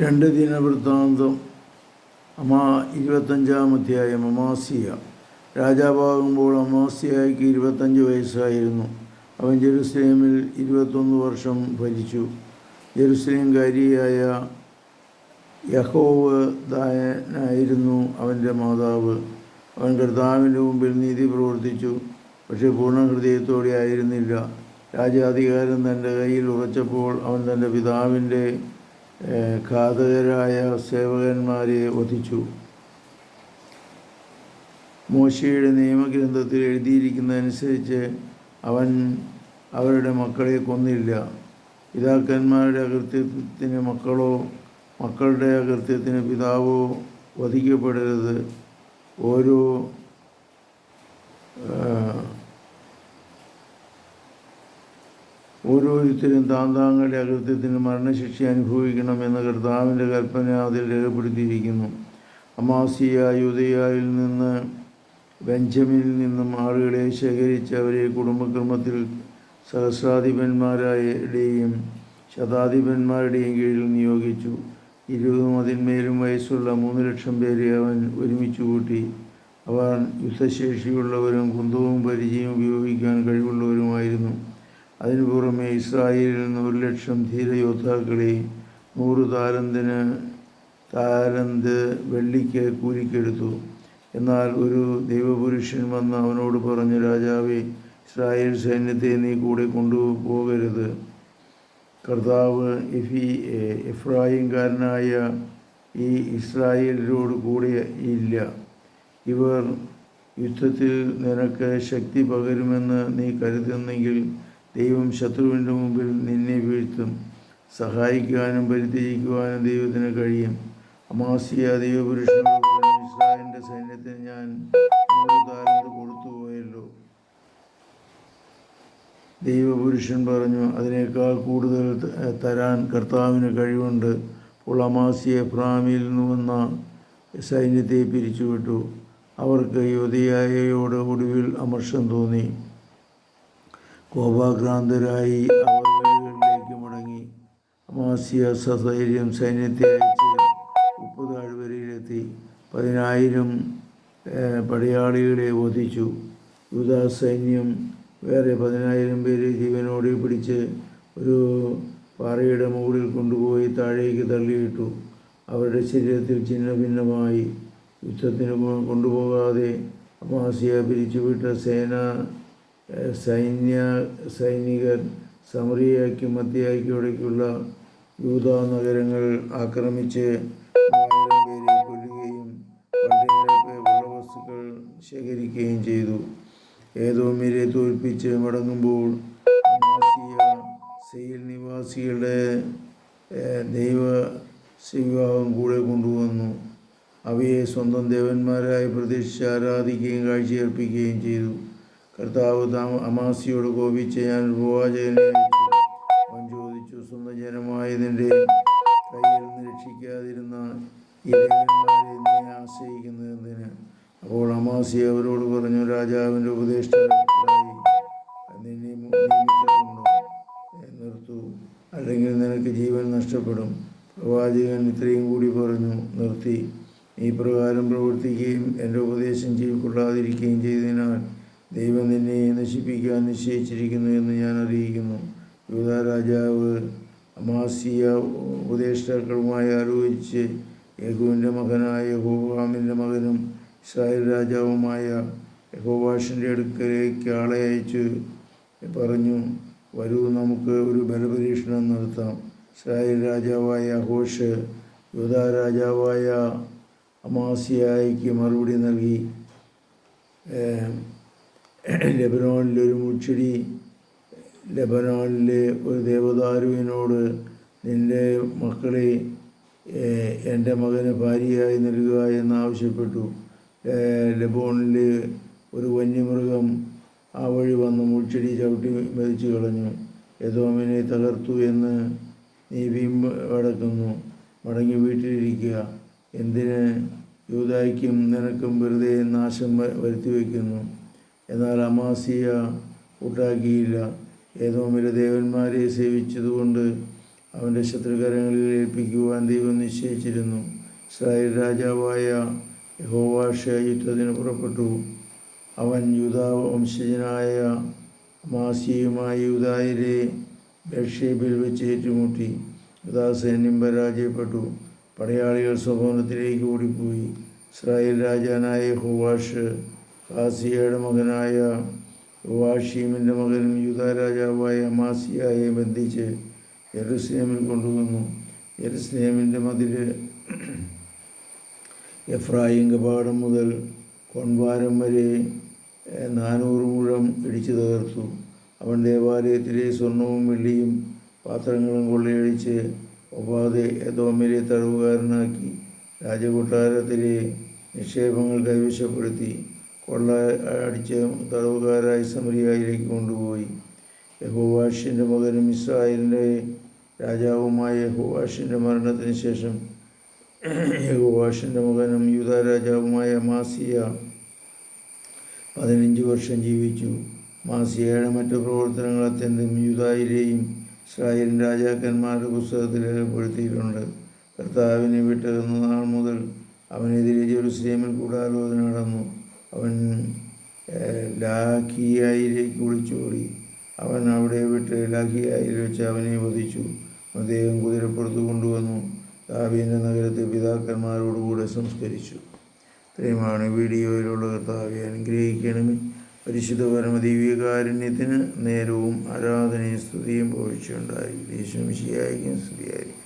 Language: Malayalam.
രണ്ട് ദിനവൃത്താന്തം അമാ ഇരുപത്തഞ്ചാം അധ്യായം അമാസിയ. രാജാവാകുമ്പോൾ അമാസിയായിക്ക് ഇരുപത്തഞ്ച് വയസ്സായിരുന്നു. അവൻ ജെറുസലേമിൽ ഇരുപത്തൊന്ന് വർഷം ഭരിച്ചു. ജെറുസലേംകാരിയായ യഹോവ് ദായനായിരുന്നു അവന്റെ മാതാവ്. അവൻ കർത്താവിന്റെ മുമ്പിൽ നീതി പ്രവർത്തിച്ചു പക്ഷേ പൂർണ ഹൃദയത്തോടെ ആയിരുന്നില്ല. രാജാധികാരം തന്റെ കയ്യിൽ ഉറച്ചപ്പോൾ അവൻ തന്റെ പിതാവിന്റെ ഘാതകരായ സേവകന്മാരെ വധിച്ചു. മോശയുടെ നിയമഗ്രന്ഥത്തിൽ എഴുതിയിരിക്കുന്നതനുസരിച്ച് അവൻ അവരുടെ മക്കളെ കൊന്നില്ല. പിതാക്കന്മാരുടെ അകൃത്യത്തിന് മക്കളോ മക്കളുടെ അകൃത്യത്തിന് പിതാവോ വധിക്കപ്പെടരുത്. ഓരോ ആ, ഓരോരുത്തരും താൻ താങ്കളുടെ അകൃത്യത്തിന് മരണശിക്ഷ അനുഭവിക്കണമെന്ന കർത്താവിന്റെ കൽപ്പന അതിൽ രേഖപ്പെടുത്തിയിരിക്കുന്നു. അമാസിയ യുദയായിൽ നിന്ന് ബെഞ്ചമിനിൽ നിന്നും ആളുകളെ ശേഖരിച്ച് അവരെ കുടുംബക്രമത്തിൽ സഹസ്രാധിപന്മാരുടെയും ശതാധിപന്മാരുടെയും കീഴിൽ നിയോഗിച്ചു. ഇരുപതും അതിന്മേലും വയസ്സുള്ള മൂന്ന് ലക്ഷം പേരെ അവൻ ഒരുമിച്ച് കൂട്ടി. അവർ യുദ്ധശേഷിയുള്ളവരും കുന്തവും പരിചയം ഉപയോഗിക്കാൻ കഴിവുള്ളവരുമായിരുന്നു. അതിനു പുറമെ ഇസ്രായേലിൽ നിന്ന് ഒരു ലക്ഷം ധീരയോദ്ധാക്കളെ നൂറ് താലന്തിന് താലന്ത് വെള്ളിക്ക് കൂലിക്കെടുത്തു. എന്നാൽ ഒരു ദൈവപുരുഷൻ വന്ന് അവനോട് പറഞ്ഞു രാജാവേ ഇസ്രായേൽ സൈന്യത്തെ നീ കൂടെ കൊണ്ടുപോകരുത്. കർത്താവ് എഫി എഫ്രായിംകാരനായ ഈ ഇസ്രായേലിനോട് കൂടെ ഇല്ല. ഇവർ യുദ്ധത്തിൽ നിനക്ക് ശക്തി പകരുമെന്ന് നീ കരുതുന്നെങ്കിൽ ദൈവം ശത്രുവിന്റെ മുമ്പിൽ നിന്നെ വീഴ്ത്തും. സഹായിക്കുവാനും പരിത്യജിക്കുവാനും ദൈവത്തിന് കഴിയും. അമാസിയ ഇസ്രായേലിന്റെ സൈന്യത്തിന് ഞാൻ കൊടുത്തുപോയല്ലോ ദൈവപുരുഷൻ പറഞ്ഞു അതിനേക്കാൾ കൂടുതൽ തരാൻ കർത്താവിന് കഴിവുണ്ട്. അപ്പോൾ അമാസിയെ ഫ്രാമിയിൽ നിന്ന് വന്ന സൈന്യത്തെ പിരിച്ചുവിട്ടു. അവർക്ക് യുവതിയായയോട് ഒടുവിൽ അമർഷം തോന്നി. കോപാക്രാന്തരായി അവർ വീടുകളിലേക്ക് മടങ്ങി. അമാസിയ സധൈര്യം സൈന്യത്തെ അയച്ച് ഉപ്പ് താഴ്വരയിലെത്തി പതിനായിരം പടയാളികളെ വധിച്ചു. യുദാ സൈന്യം വേറെ പതിനായിരം പേരെ ജീവനോടെ പിടിച്ച് ഒരു പാറയുടെ മുകളിൽ കൊണ്ടുപോയി താഴേക്ക് തള്ളിയിട്ടു. അവരുടെ ശരീരത്തിൽ ഛിന്ന ഭിന്നമായി യുദ്ധത്തിന് കൊണ്ടുപോകാതെ അമാസിയ പിരിച്ചുവിട്ട സേന സൈന്യ സൈനികർ സമറിയയ്ക്കും മധ്യയ്ക്കിടയ്ക്കുള്ള യൂത നഗരങ്ങൾ ആക്രമിച്ച് ആയിരം പേരെ കൊല്ലുകയും വെള്ളവസ്തുക്കൾ ശേഖരിക്കുകയും ചെയ്തു. ഏതോമിരെ തോൽപ്പിച്ച് മടങ്ങുമ്പോൾ സെയിൽ നിവാസികളുടെ ദൈവ വിവാഹം കൂടെ കൊണ്ടുവന്നു. അവയെ സ്വന്തം ദേവന്മാരായി പ്രതീക്ഷിച്ച് ആരാധിക്കുകയും കാഴ്ചയർപ്പിക്കുകയും ചെയ്തു. കർത്താവ് താമ അമാസിയോട് കോപിച്ച് ഞാൻ അവൻ ചോദിച്ചു സ്വന്തജനമായതിന്റെ കയ്യിൽ നിന്ന് രക്ഷിക്കാതിരുന്ന ദേവന്മാരെ ആശ്രയിക്കുന്നത് എന്തിന്? അപ്പോൾ അമാസി അവരോട് പറഞ്ഞു രാജാവിന്റെ ഉപദേഷ്ടായി നിർത്തൂ. അല്ലെങ്കിൽ നിനക്ക് ജീവൻ നഷ്ടപ്പെടും. പ്രവാചകൻ ഇത്രയും കൂടി പറഞ്ഞു നിർത്തി. ഈ പ്രകാരം പ്രവർത്തിക്കുകയും എന്റെ ഉപദേശം ചെയ്യിക്കൊള്ളാതിരിക്കുകയും ചെയ്തതിനാൽ ദൈവം നിന്നെ നശിപ്പിക്കാൻ നിശ്ചയിച്ചിരിക്കുന്നു എന്ന് ഞാൻ അറിയിക്കുന്നു. യൂത രാജാവ് അമാസിയ ഉപദേഷ്ടാക്കളുമായി ആലോചിച്ച് യഹുവിന്റെ മകനായ യഹോവാമിന്റെ മകനും ഇസ്രായേൽ രാജാവുമായ യഹോവാഷിന്റെ അടുക്കലേക്ക് ആളെ അയച്ച്. പറഞ്ഞു വരൂ നമുക്ക് ഒരു ബലപരീക്ഷണം നടത്താം. ഇസ്രായേൽ രാജാവായ അഹോഷ് യൂത രാജാവായ അമാസിയായിക്ക് മറുപടി നൽകി. ഏഹ്, ലെബനോണിലെ ഒരു മുൾച്ചെടി ലെബനോണിലെ ഒരു ദേവദാരുവിനോട് നിന്റെ മക്കളെ എന്റെ മകന് ഭാര്യയായി നൽകുക എന്നാവശ്യപ്പെട്ടു. ലെബോണിലെ ഒരു വന്യമൃഗം ആ വഴി വന്ന് മുൾച്ചെടി ചവിട്ടി മെതിച്ചു കളഞ്ഞു. യദോമിനെ തകർത്തു എന്ന് നീ വീമ്പ് അടക്കുന്നു. മടങ്ങി വീട്ടിലിരിക്കുക. എന്തിന്? യൂതായ്ക്കും നിനക്കും വെറുതെ നാശം വരുത്തി വയ്ക്കുന്നു എന്നാൽ അമാസിയ കൂട്ടാക്കിയില്ല ഏതോമിലെ ദേവന്മാരെ സേവിച്ചതുകൊണ്ട് അവന്റെ ശത്രുകരങ്ങളിൽ ഏൽപ്പിക്കുവാൻ ദൈവം നിശ്ചയിച്ചിരുന്നു. ഇസ്രായേൽ രാജാവായ യഹോവാഷ യുദ്ധത്തിന് പുറപ്പെട്ടു. അവൻ യൂദാ വംശജനായ മാസിയുമായി യൂദായിലെ ബെഷേബിൽ വെച്ച് ഏറ്റുമുട്ടി. യൂദാ സൈന്യം പരാജയപ്പെട്ടു. പടയാളികൾ സ്വഭവനത്തിലേക്ക് ഓടിപ്പോയി. ഇസ്രായേൽ രാജാനായ ഹുവാഷ് കാസിയയുടെ മകനായ വാഷീമിന്റെ മകനും യൂദാ രാജാവായ അമാസിയായെ ബന്ധിച്ച് യെറുസലേമിൽ കൊണ്ടുവന്നു. യെറുസലേമിന്റെ മതിൽ എഫ്രായിം കപാടം മുതൽ കൊൺവാരം വരെ നാനൂറ് മുഴം ഇടിച്ചു തകർത്തു. അവൻ ദേവാലയത്തിലെ സ്വർണവും വെള്ളിയും പാത്രങ്ങളും കൊള്ളയടിച്ച് ഒപ്പാതെ എതോമിലെ തടവുകാരനാക്കി രാജകൊട്ടാരത്തിലെ നിക്ഷേപങ്ങൾ കൈവശപ്പെടുത്തി. കൊള്ള അടിച്ച് തടവുകാരായി സമരിയായിലേക്ക് കൊണ്ടുപോയി. യഹോവാഷിന്റെ മകനും ഇസ്രായേലിന്റെ രാജാവുമായ യഹോവാഷിന്റെ മരണത്തിന് ശേഷം യഹോവാഷിന്റെ മകനും യൂത രാജാവുമായ മാസിയ പതിനഞ്ച് വർഷം ജീവിച്ചു. മാസിയയുടെ മറ്റു പ്രവർത്തനങ്ങൾ അത്യന്തം യൂതായിലെയും ഇസ്രായേലിൻ രാജാക്കന്മാരുടെ പുസ്തകത്തിൽ രേഖപ്പെടുത്തിയിട്ടുണ്ട് കർത്താവിനെ വിട്ടകുന്ന നാൾ മുതൽ അവനെതിരെ ജെറുസലേമിൽ കൂടാലോചന നടന്നു. അവൻ ലാഖിയായിലേക്ക് ഒളിച്ചോടി അവൻ അവിടെ വിട്ട് ലാഖിയായിൽ വെച്ച് അവനെ വധിച്ചു. അദ്ദേഹം കുതിരപ്പുറത്ത് കൊണ്ടുവന്നു. ദാവീന്റെ നഗരത്തെ പിതാക്കന്മാരോടുകൂടെ സംസ്കരിച്ചു. ഇത്രയുമാണ് വീഡിയോയിലുള്ള കർത്താവെ അനുഗ്രഹിക്കണമേ. പരിശുദ്ധ പരമദിവ്യകാരുണ്യത്തിന് നേരവും ആരാധനയും സ്തുതിയും ഭവിച്ചുണ്ടായി ദേശം ശിയായിരിക്കും സ്തുതിയായിരിക്കും.